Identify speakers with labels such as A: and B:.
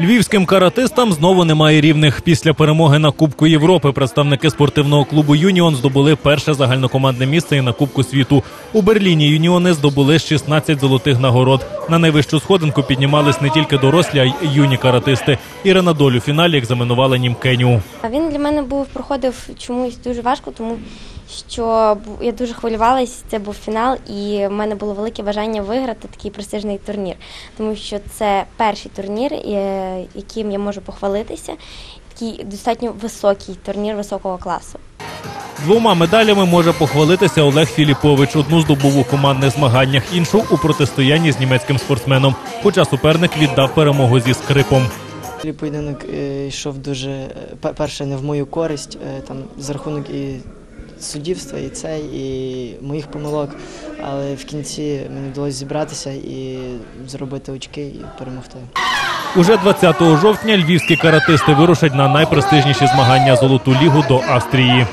A: Львівським каратистам знову немає рівних. Після перемоги на Кубку Європи представники спортивного клубу Юніон здобули перше загальнокомандне місце і на Кубку світу. У Берліні юніони здобули 16 золотих нагород. На найвищу сходинку піднімались не тільки дорослі, а й юні каратисти. Ірина Доль у фіналі екзаменувала німкеню.
B: Він для мене був проходив чомусь дуже важко, тому що я дуже хвилювалась. Це був фінал, і в мене було велике бажання виграти такий престижний турнір, тому що це перший турнір, е, яким я можу похвалитися. Такий достатньо високий турнір високого класу.
A: Двома медалями може похвалитися Олег Філіпович. Одну здобув у командних змаганнях, іншу у протистоянні з німецьким спортсменом. Хоча суперник віддав перемогу зі скрипом.
C: Поєдинок е, йшов дуже е, перше не в мою користь, там за рахунок і суддівства, і цей, і моїх помилок. Але в кінці мені вдалося зібратися і зробити очки і перемогти.
A: Уже 20 жовтня львівські каратисти вирушать на найпрестижніші змагання Золоту лігу до Австрії.